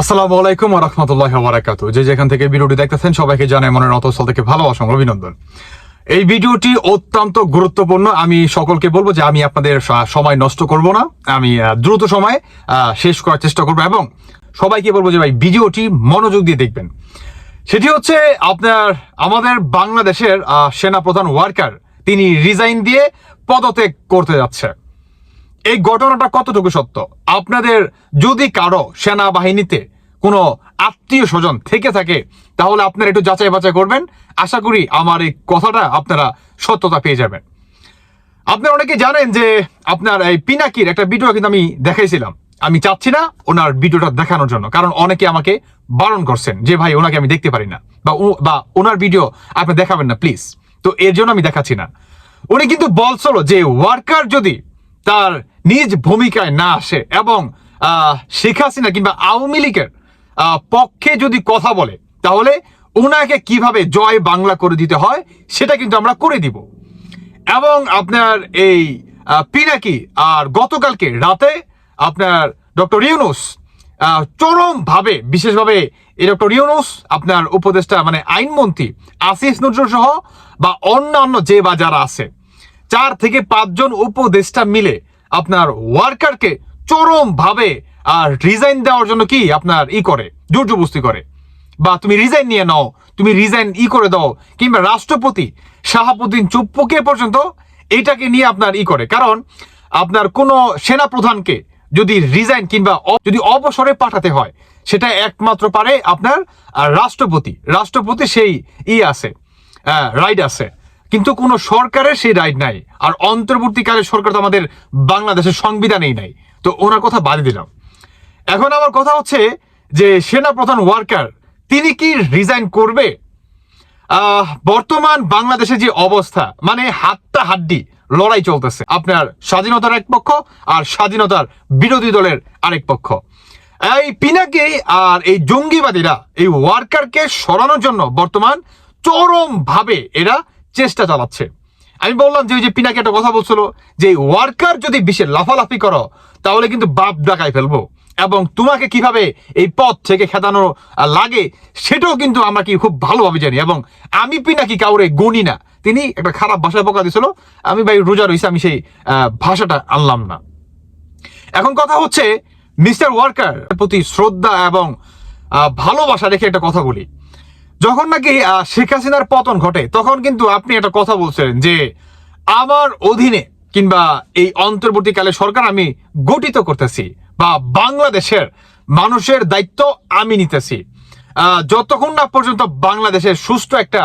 আসসালামু আলাইকুম রহমতুল্লাহ বারাকাত যে যেখান থেকে ভিডিওটি দেখতেছেন সবাইকে জানাই মনের অতস্থল থেকে ভালোবাসা অভিনন্দন। এই ভিডিওটি অত্যন্ত গুরুত্বপূর্ণ। আমি সকলকে বলব যে আমি আপনাদের সময় নষ্ট করব না। আমি দ্রুত সময়ে শেষ করার চেষ্টা করব এবং সবাইকে বলব যে ভাই, ভিডিওটি মনোযোগ দিয়ে দেখবেন। সেটি হচ্ছে আপনার, আমাদের বাংলাদেশের সেনা প্রধান ওয়ার্কার, তিনি রিজাইন দিয়ে পদত্যাগ করতে যাচ্ছে। এই ঘটনাটা কতটুকু সত্য? আপনাদের যদি কারও সেনাবাহিনীতে কোনো আত্মীয় স্বজন থেকে থাকে, তাহলে আপনারা একটু যাচাই বাছাই করবেন। আশা করি আমার এই কথাটা আপনারা সত্যতা পেয়ে যাবেন। আপনারা অনেকে জানেন যে আপনার এই পিনাকির একটা ভিডিও কিন্তু আমি দেখাইছিলাম। আমি চাচ্ছি না ওনার ভিডিওটা দেখানোর জন্য, কারণ অনেকে আমাকে বারণ করছেন যে, ভাই, ওনাকে আমি দেখতে পারি না। বা বা ওনার ভিডিও আপনি দেখাবেন না প্লিজ তো এর জন্য আমি দেখাচ্ছি না। উনি কিন্তু বলছিল যে ওয়ার্কার যদি তার নিজ ভূমিকায় না আসে এবং শেখ হাসিনা কিংবা আওয়ামী লীগের পক্ষে যদি কথা বলে, তাহলে ওনাকে কীভাবে জয় বাংলা করে দিতে হয়, সেটা কিন্তু আমরা করে দিব। এবং আপনার এই পিনাকি আর গতকালকে রাতে আপনার ডক্টর ইউনুস চরম ভাবে বিশেষভাবে এই ডক্টর ইউনুস, আপনার উপদেষ্টা মানে আইনমন্ত্রী আসিফ নজরুল সহ বা অন্যান্য যে বা যারা আছে, চার থেকে পাঁচজন উপদেষ্টা মিলে আপনার ওয়ার্কারকে চরম ভাবে আর রিজাইন দেওয়ার জন্য কি আপনার ই করে জোর জবস্তি করে? বা তুমি রিজাইন নিয়ে নাও, তুমি রিজাইন ই করে দাও, কিংবা রাষ্ট্রপতি শাহাবুদ্দিন চুপ্পুকে পর্যন্ত এটাকে নিয়ে আপনার ই করে। কারণ আপনার কোনো সেনাপ্রধানকে যদি রিজাইন কিংবা যদি অবসরে পাঠাতে হয়, সেটা একমাত্র পারে আপনার রাষ্ট্রপতি। রাষ্ট্রপতি সেই ই আছে রাইট আছে। কিন্তু কোনো সরকারের সেই রাইট নাই। আর অন্তর্বর্তীকালে সরকার তো আমাদের বাংলাদেশের সংবিধানেই নাই। তো ওনার কথা বাদে দিলাম। এখন আমার কথা হচ্ছে যে সেনা প্রধান ওয়ার্কার, তিনি কি রিজাইন করবে? বর্তমান বাংলাদেশের যে অবস্থা মানে হাতটা হাড্ডি লড়াই চলতেছে। আপনার স্বাধীনতার এক পক্ষ আর স্বাধীনতার বিরোধী দলের আরেক পক্ষ। এই পিনাকি আর এই জঙ্গিবাদীরা এই ওয়ার্কারকে সরানোর জন্য বর্তমান চরম ভাবে এরা চেষ্টা চালাচ্ছে। আমি বললাম যে ওই যে পিনাকি একটা কথা বলছিল যে ওয়ার্কার যদি বিশ্বে লাফালাফি করো, তাহলে কিন্তু বাপ ডাকায় ফেলব। এবং তোমাকে কীভাবে এই পথ থেকে খেদানো লাগে, সেটাও কিন্তু আমরা কি খুব ভালোভাবে জানি। এবং আমি পিনাকি কাউরে গণি না। তিনি একটা খারাপ ভাষায় পোকা দিছিল আমি ভাই রোজা রয়েছে আমি সেই ভাষাটা আনলাম না। এখন কথা হচ্ছে, মিস্টার ওয়ার্কার প্রতি শ্রদ্ধা এবং ভালোবাসা রেখে একটা কথা বলি। যখন নাকি শেখ হাসিনার পতন ঘটে, তখন কিন্তু আপনি একটা কথা বলছিলেন যে, আমার অধীনে কিংবা এই অন্তর্বর্তীকালে সরকার আমি গঠিত করতেছি বা বাংলাদেশের মানুষের দায়িত্ব আমি নিতেছি। যতক্ষণ না পর্যন্ত বাংলাদেশের সুষ্ঠু একটা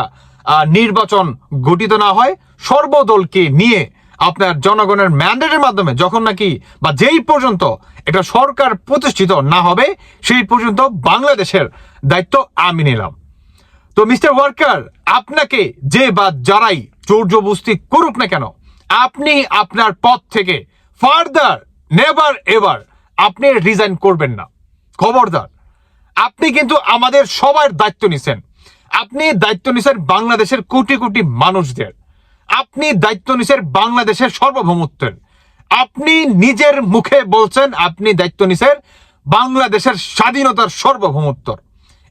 নির্বাচন গঠিত না হয়, সর্বদলকে নিয়ে আপনার জনগণের ম্যান্ডেটের মাধ্যমে যখন নাকি বা যেই পর্যন্ত এটা সরকার প্রতিষ্ঠিত না হবে, সেই পর্যন্ত বাংলাদেশের দায়িত্ব আমি নিলাম। তো মিস্টার ওয়ার্কার, আপনাকে যে বা যারাই জোর জবস্তি করুক না কেন, আপনি আপনার পথ থেকে ফার্দার, নেভার এভার আপনি রিজাইন করবেন না। খবরদার, আপনি কিন্তু আমাদের সবার দায়িত্ব নিছেন। আপনি দায়িত্ব নিছেন বাংলাদেশের কোটি কোটি মানুষদের। আপনি দায়িত্ব নিছেন বাংলাদেশের সার্বভৌমত্বের। আপনি নিজের মুখে বলছেন আপনি দায়িত্ব নিছেন বাংলাদেশের স্বাধীনতার সার্বভৌমত্বর।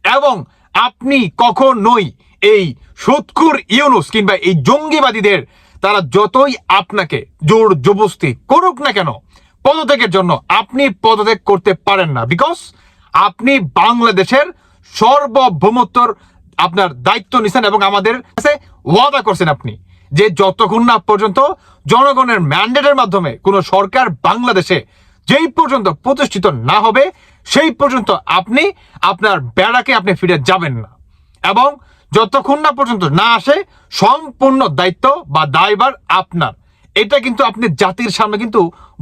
এবং আপনি কখনোই এই সুৎকুর ইউনুস কিংবা এই জঙ্গিবাদীদের, তারা যতই আপনাকে জোর জবস্তি করুক না কেন, পদত্যাগের জন্য আপনি পদত্যাগ করতে পারেন না। বিকজ আপনি বাংলাদেশের সর্বভৌমত্বর আপনার দায়িত্ব নিছেন এবং আমাদের কাছে ওয়াদা করছেন আপনি যে যতক্ষণ না পর্যন্ত জনগণের ম্যান্ডেটের মাধ্যমে কোনো সরকার বাংলাদেশে যেই পর্যন্ত প্রতিষ্ঠিত না হবে, সেই পর্যন্ত আপনি আপনার বেড়াকে আপনি ফিরে যাবেন না। এবং যতক্ষণ না পর্যন্ত না আসে, সম্পূর্ণ দায়িত্ব বা দায়বার আপনার। এটা কিন্তু আপনি জাতির সামনে কিন্তু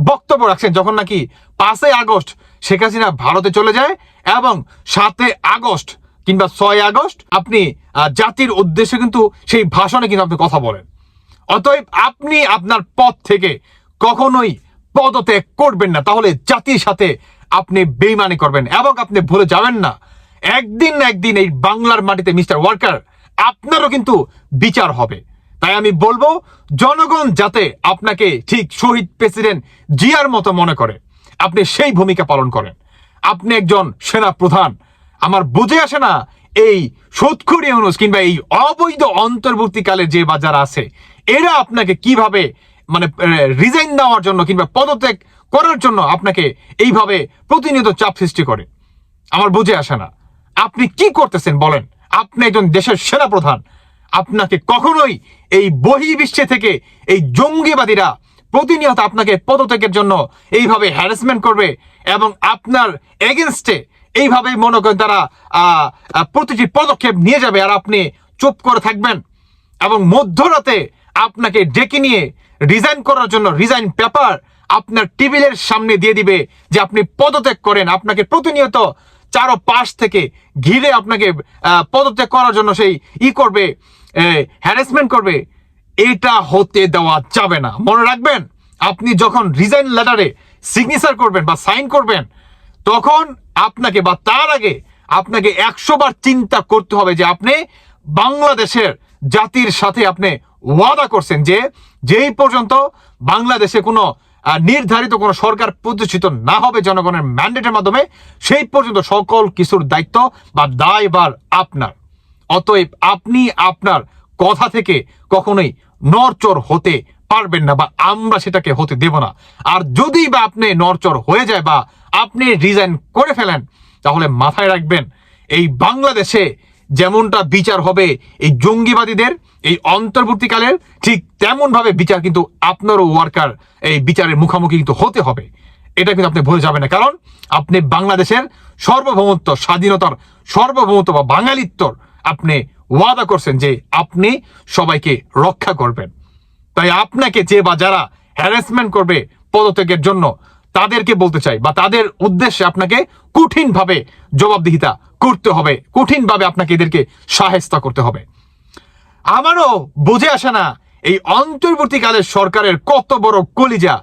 বক্তব্য রাখছেন। যখন নাকি পাঁচই আগস্ট শেখ হাসিনা ভারতে চলে যায় এবং সাতই আগস্ট কিংবা ছয় আগস্ট আপনি জাতির উদ্দেশ্যে কিন্তু সেই ভাষণে কিন্তু আপনি কথা বলেন। অতএব আপনি আপনার পথ থেকে কখনোই পদত্যাগ করবেন না। তাহলে জাতির সাথে আপনি বেইমানি করবেন এবং আপনি ভুলে যাবেন না। একদিন না একদিন এই বাংলার মাটিতে মিস্টার ওয়ার্কার, আপনারও কিন্তু বিচার হবে। তাই আমি বলব, জনগণ যাতে আপনাকে ঠিক শহীদ প্রেসিডেন্ট জিয়ার মতো মনে করে, আপনি সেই ভূমিকা পালন করেন। আপনি একজন সেনা প্রধান। আমার বুঝে আসে না এই সুৎখুরি ইউনুস কিংবা এই অবৈধ অন্তর্বর্তীকালে যে বাজার আছে, এরা আপনাকে কীভাবে মানে রিজাইন দেওয়ার জন্য কিংবা পদত্যাগ করার জন্য আপনাকে এইভাবে প্রতিনিয়ত চাপ সৃষ্টি করে। আমার বুঝে আসে না। আপনি কি করতেছেন বলেন? আপনি একজন দেশের সেনা প্রধান আপনাকে কখনোই এই বহির্বিশ্বে থেকে এই জঙ্গিবাদীরা প্রতিনিয়ত আপনাকে পদত্যাগের জন্য এইভাবে হ্যারাসমেন্ট করবে এবং আপনার এগেনস্টে এইভাবে মনে করেন তারা প্রতিটি পদক্ষেপ নিয়ে যাবে আর আপনি চুপ করে থাকবেন এবং মধ্যরাতে আপনাকে ডেকে নিয়ে রিজাইন করার জন্য রিজাইন পেপার আপনার টেবিলের সামনে দিয়ে দিবে যে আপনি পদত্যাগ করেন। আপনাকে প্রতিনিয়ত চারো পাশ থেকে ঘিরে আপনাকে পদত্যাগ করার জন্য সেই ই করবে হ্যারাসমেন্ট করবে। এটা হতে দেওয়া যাবে না। মনে রাখবেন, আপনি যখন রিজাইন লেটারে সিগনেচার করবেন বা সাইন করবেন, তখন আপনাকে বা তার আগে আপনাকে একশো বার চিন্তা করতে হবে যে আপনি বাংলাদেশের জাতির সাথে আপনি ওয়াদা করছেন যে যেই পর্যন্ত বাংলাদেশে কোনো নির্ধারিত কোনো সরকার প্রতিষ্ঠিত না হবে জনগণের ম্যান্ডেটের মাধ্যমে, সেই পর্যন্ত সকল কিছুর দায়িত্ব বা দায়ভার আপনার। অতএব আপনি আপনার কথা থেকে কখনোই নরচর হতে পারবেন না বা আমরা সেটাকে হতে দেব না। আর যদি বা আপনি নরচর হয়ে যায় বা আপনি রিজাইন করে ফেলেন, তাহলে মাথায় রাখবেন, এই বাংলাদেশে যেমনটা বিচার হবে এই জঙ্গিবাদীদের, এই অন্তর্বর্তীকালের ঠিক তেমনভাবে বিচার কিন্তু আপনারও ওয়ার্কার এই বিচারের মুখোমুখি কিন্তু হতে হবে। এটা কিন্তু আপনি ভুলে যাবেন না। কারণ আপনি বাংলাদেশের সার্বভৌমত্ব, স্বাধীনতার সার্বভৌমত্ব বা বাঙালিত্বর আপনি ওয়াদা করছেন যে আপনি সবাইকে রক্ষা করবেন। তাই আপনাকে যে বা যারা হ্যারাসমেন্ট করবে পদত্যাগের জন্য তাদেরকে বলতে চাই বা তাদের উদ্দেশ্যে আপনাকে কঠিনভাবে জবাবদিহিতা করতে হবে। কঠিনভাবে আপনাকে এদেরকে সাহেস্তা করতে হবে। আমারও বুঝে আসে না এই অন্তর্বর্তীকালের সরকারের কত বড় কলিজা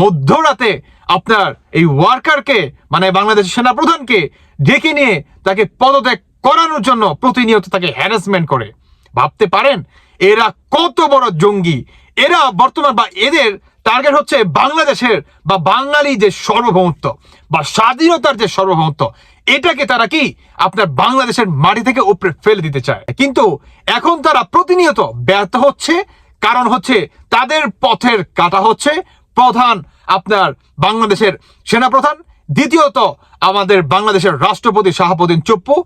মধ্যরাতে আপনার এই ওয়ার্কারকে মানে বাংলাদেশের সেনাপ্রধানকে ডেকে নিয়ে তাকে পদত্যাগ করানোর জন্য প্রতিনিয়ত তাকে হ্যারাসমেন্ট করে। ভাবতে পারেন, এরা কত বড় জঙ্গি? এরা বর্তমান বা এদের টার্গেট হচ্ছে বাংলাদেশের বা বাঙালি যে সার্বভৌমত্ব বা স্বাধীনতার যে সার্বভৌমত্ব, এটাকে তারা কি আপনার বাংলাদেশের মাটি থেকে উপরে ফেলে দিতে চায়। কিন্তু এখন তারা প্রতিনিয়ত ব্যর্থ হচ্ছে, কারণ হচ্ছে তাদের পথের কাটা হচ্ছে প্রধান আপনার বাংলাদেশের সেনাপ্রধান, দ্বিতীয়ত আমাদের বাংলাদেশের রাষ্ট্রপতি শাহাবুদ্দিন চুপ্পু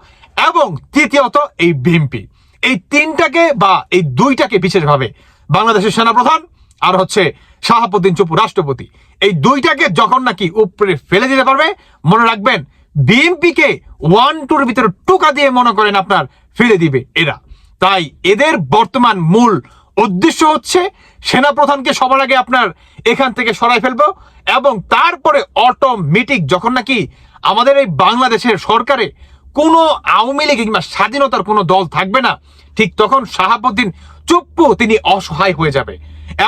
এবং তৃতীয়ত এই বিএনপি। এই তিনটাকে বা এই দুইটাকে বিশেষভাবে বাংলাদেশের সেনাপ্রধান আর হচ্ছে শাহাবুদ্দিন চুপ্পু রাষ্ট্রপতি। এই দুইটাকে যখন নাকি উপরে ফেলে দিতে পারবে, মনে রাখবেন, বিএনপিকে ওয়ান টুর ভিতরে টোকা দিয়ে মনে করেন আপনার ফেলে দিবে এরা। তাই এদের বর্তমান মূল উদ্দেশ্য হচ্ছে, সেনাপ্রধানকে সবার আগে আপনার এখান থেকে সরাই ফেলব এবং তারপরে অটোমেটিক যখন নাকি আমাদের এই বাংলাদেশের সরকারে কোনো আওয়ামী লীগ কিংবা স্বাধীনতার কোনো দল থাকবে না, ঠিক তখন শাহাবুদ্দিন চুপ্পু তিনি অসহায় হয়ে যাবে।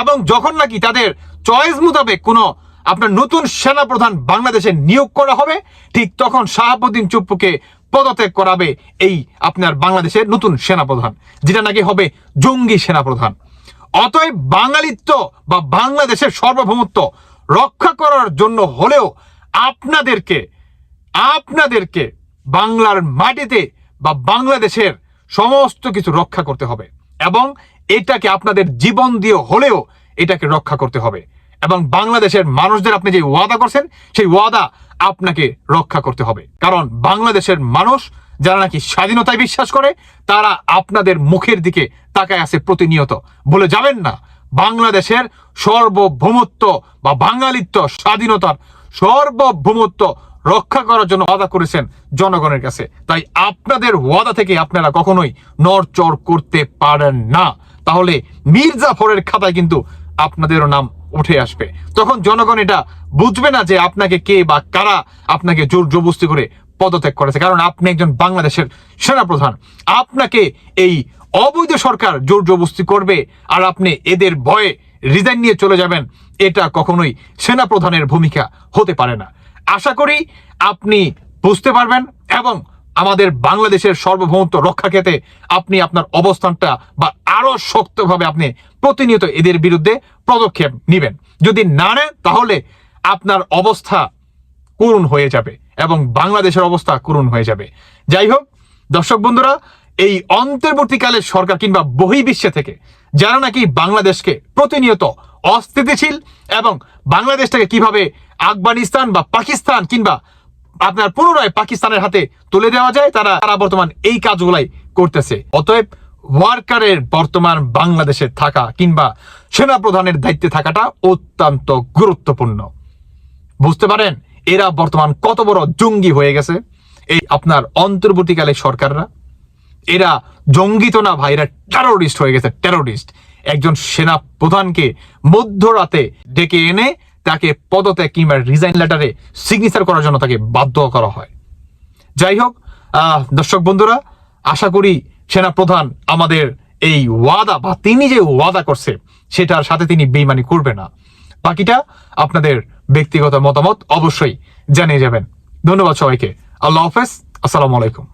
এবং যখন নাকি তাদের চয়েস মোতাবেক কোনো আপনার নতুন সেনাপ্রধান বাংলাদেশে নিয়োগ করা হবে, ঠিক তখন শাহাবুদ্দিন চুপ্পুকে পদত্যাগ করাবে এই আপনার বাংলাদেশের নতুন সেনাপ্রধান, যেটা নাকি হবে জঙ্গি সেনাপ্রধান। অতএব বাঙালিত্ব বা বাংলাদেশের সার্বভৌমত্ব রক্ষা করার জন্য হলেও আপনাদেরকে আপনাদেরকে বাংলার মাটিতে বা বাংলাদেশের সমস্ত কিছু রক্ষা করতে হবে এবং এটাকে আপনাদের জীবন দিয়ে হলেও এটাকে রক্ষা করতে হবে। এবং বাংলাদেশের মানুষদের আপনি যে ওয়াদা করছেন, সেই ওয়াদা আপনাকে রক্ষা করতে হবে। কারণ বাংলাদেশের মানুষ যারা নাকি স্বাধীনতায় বিশ্বাস করে, তারা আপনাদের মুখের দিকে তাকায় আছে প্রতিনিয়ত। বলে যাবেন না, বাংলাদেশের সার্বভৌমত্ব বা বাঙালিত্ব, স্বাধীনতার সার্বভৌমত্ব রক্ষা করার জন্য ওয়াদা করেছেন জনগণের কাছে। তাই আপনাদের ওয়াদা থেকে আপনারা কখনোই নড়চড় করতে পারেন না। তাহলে মির্জাফরের খাতায় কিন্তু আপনাদেরও নাম উঠে আসবে। তখন জনগণ এটা বুঝবে না যে আপনাকে কে বা কারা আপনাকে জোর জবস্তি করে পদত্যাগ করেছে। কারণ আপনি একজন বাংলাদেশের সেনাপ্রধান। আপনাকে এই অবৈধ সরকার জোর জবস্তি করবে আর আপনি এদের ভয়ে রিজাইন নিয়ে চলে যাবেন, এটা কখনোই সেনাপ্রধানের ভূমিকা হতে পারে না। আশা করি আপনি বুঝতে পারবেন এবং আমাদের বাংলাদেশের সার্বভৌমত্ব রক্ষা ক্ষেত্রে আপনি আপনার অবস্থানটা বা আরও শক্তভাবে আপনি প্রতিনিয়ত এদের বিরুদ্ধে পদক্ষেপ নেবেন। যদি না নেন, তাহলে আপনার অবস্থা করুণ হয়ে যাবে এবং বাংলাদেশের অবস্থা করুণ হয়ে যাবে। যাই হোক, দর্শক বন্ধুরা, এই অন্তর্বর্তীকালের সরকার কিংবা বহির্বিশ্বে থেকে যারা নাকি বাংলাদেশকে প্রতিনিয়ত অস্থিতিশীল এবং বাংলাদেশটাকে কীভাবে আফগানিস্তান বা পাকিস্তান কিংবা আপনার পুনরায় পাকিস্তানের হাতে তুলে দেওয়া যায়, তারা তারা বর্তমান এই কাজগুলাই করতেছে। অতএব ওয়ার্কারের বর্তমান বাংলাদেশে থাকা কিংবা সেনা প্রধানের দায়িত্বে থাকাটা অত্যন্ত গুরুত্বপূর্ণ। বুঝতে পারেন? এরা বর্তমান কত বড় জঙ্গি হয়ে গেছে। এই আপনার অন্তর্বর্তীকালে সরকাররা, এরা জঙ্গি তো না ভাই, এরা টেরোরিস্ট হয়ে গেছে টেরোরিস্ট একজন সেনা প্রধানকে মধ্যরাতে ডেকে এনে তাকে পদত্যাগ কিংবা রিজাইন লেটারে সিগনেচার করার জন্য তাকে বাধ্য করা হয়। যাই হোক দর্শক বন্ধুরা, আশা করি সেনাপ্রধান আমাদের এই ওয়াদা বা তিনি যে ওয়াদা করছে, সেটার সাথে তিনি বেইমানি করবে না। বাকিটা আপনাদের ব্যক্তিগত মতামত অবশ্যই জানিয়ে যাবেন। ধন্যবাদ সবাইকে। আল্লাহ হাফেজ। আসসালামু আলাইকুম।